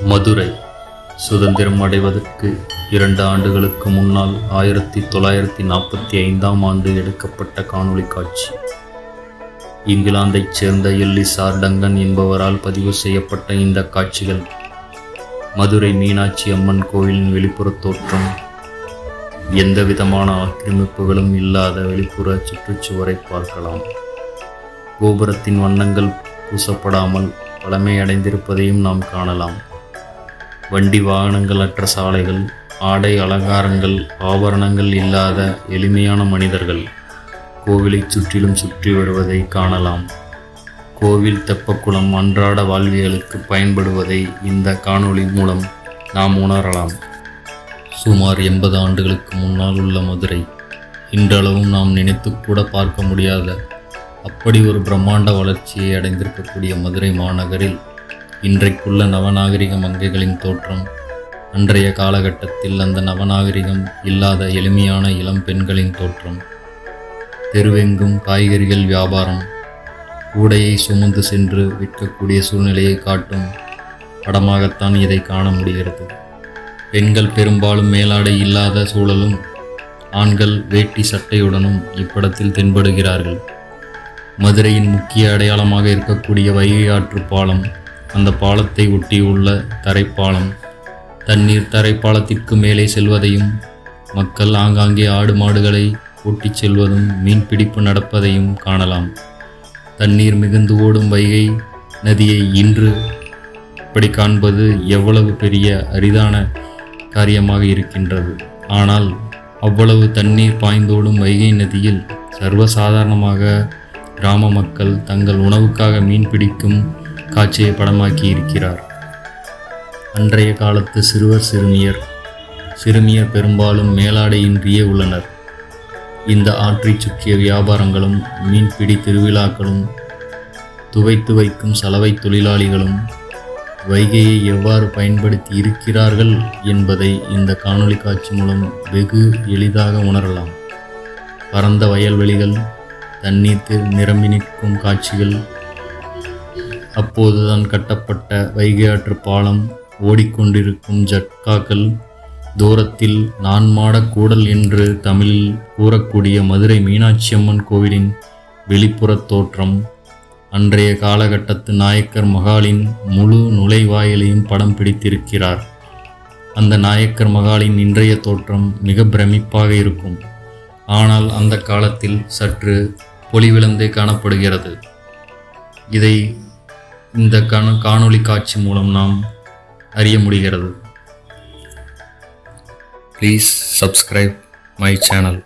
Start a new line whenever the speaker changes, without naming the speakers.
மதுரை. சுதந்திரம் அடைவதற்கு இரண்டு ஆண்டுகளுக்கு முன்னால் ஆயிரத்தி தொள்ளாயிரத்தி நாற்பத்தி ஐந்தாம் ஆண்டு எடுக்கப்பட்ட காணொளி காட்சி. இங்கிலாந்தைச் சேர்ந்த எல்லிசார் டங்கன் என்பவரால் பதிவு செய்யப்பட்ட இந்த காட்சிகள். மதுரை மீனாட்சி அம்மன் கோயிலின் வெளிப்புறத் தோற்றம். எந்த விதமான ஆக்கிரமிப்புகளும் இல்லாத வெளிப்புற சுற்றுச்சுவரை பார்க்கலாம். கோபுரத்தின் வண்ணங்கள் பூசப்படாமல் பழமையடைந்திருப்பதையும் நாம் காணலாம். வண்டி வாகனங்கள் அற்ற சாலைகள் ஆடை அலங்காரங்கள் ஆபரணங்கள் இல்லாத எளிமையான மனிதர்கள் கோவிலைச் சுற்றிலும் சுற்றி வருவதை காணலாம். கோவில் தெப்பக்குளம் அன்றாட வாழ்வியலுக்கு பயன்படுவதை இந்த காணொளி மூலம் நாம் உணரலாம். சுமார் எண்பது ஆண்டுகளுக்கு முன்னால் உள்ள மதுரை. இன்றளவும் நாம் நினைத்து கூட பார்க்க முடியாத அப்படி ஒரு பிரம்மாண்ட வளர்ச்சியை அடைந்திருக்கக்கூடிய மதுரை மாநகரில் இன்றைக்குள்ள நவநாகரிக மங்கைகளின் தோற்றம். அன்றைய காலகட்டத்தில் அந்த நவநாகரிகம் இல்லாத எளிமையான இளம் பெண்களின் தோற்றம். தெருவெங்கும் காய்கறிகள் வியாபாரம். கூடையை சுமந்து சென்று விற்கக்கூடிய சூழ்நிலையை காட்டும் படமாகத்தான் இதை காண முடிகிறது. பெண்கள் பெரும்பாலும் மேலாடை இல்லாத சூழலும் ஆண்கள் வேட்டி சட்டையுடனும் இப்படத்தில் தென்படுகிறார்கள். மதுரையின் முக்கிய அடையாளமாக இருக்கக்கூடிய வைகை ஆற்று பாலம் அந்த பாலத்தை ஒட்டியுள்ள தரைப்பாலம். தண்ணீர் தரைப்பாலத்திற்கு மேலே செல்வதையும் மக்கள் ஆங்காங்கே ஆடு மாடுகளை ஓட்டிச் செல்வதும் மீன்பிடிப்பு நடப்பதையும் காணலாம். தண்ணீர் மிகுந்து ஓடும் வைகை நதியை இன்று இப்படி காண்பது எவ்வளவு பெரிய அரிதான காரியமாக இருக்கின்றது. ஆனால் அவ்வளவு தண்ணீர் பாய்ந்தோடும் வைகை நதியில் சர்வசாதாரணமாக கிராம மக்கள் தங்கள் உணவுக்காக மீன் பிடிக்கும் காட்சியை படமாக்கி இருக்கிறார். அன்றைய காலத்து சிறுவர் சிறுமியர் சிறுமியர் பெரும்பாலும் மேலாடையின்றியே உள்ளனர். இந்த ஆற்றைச் சுற்றிய வியாபாரங்களும் மீன்பிடி திருவிழாக்களும் துவைத்து வைக்கும் சலவை தொழிலாளிகளும் வைகையை எவ்வாறு பயன்படுத்தி இருக்கிறார்கள் என்பதை இந்த காணொளி காட்சி மூலம் வெகு எளிதாக உணரலாம். பரந்த வயல்வெளிகள் தண்ணீர் நிரம்பி நிற்கும் காட்சிகள் அப்போதுதான் கட்டப்பட்ட வைகை ஆற்று பாலம் ஓடிக்கொண்டிருக்கும் ஜட்காக்கள் தூரத்தில் நான்மாட கூடல் என்று தமிழில் கூறக்கூடிய மதுரை மீனாட்சி அம்மன் கோவிலின் வெளிப்புறத் தோற்றம். அன்றைய காலகட்டத்து நாயக்கர் மகாலின் முழு நுழைவாயிலையும் படம் பிடித்திருக்கிறார். அந்த நாயக்கர் மகாலின் இன்றைய தோற்றம் மிக பிரமிப்பாக இருக்கும். ஆனால் அந்த காலத்தில் சற்று பொலிவிழந்தே காணப்படுகிறது. இதை இந்த கண காணொளி காட்சி மூலம் நாம் அறிய முடிகிறது. Please subscribe my channel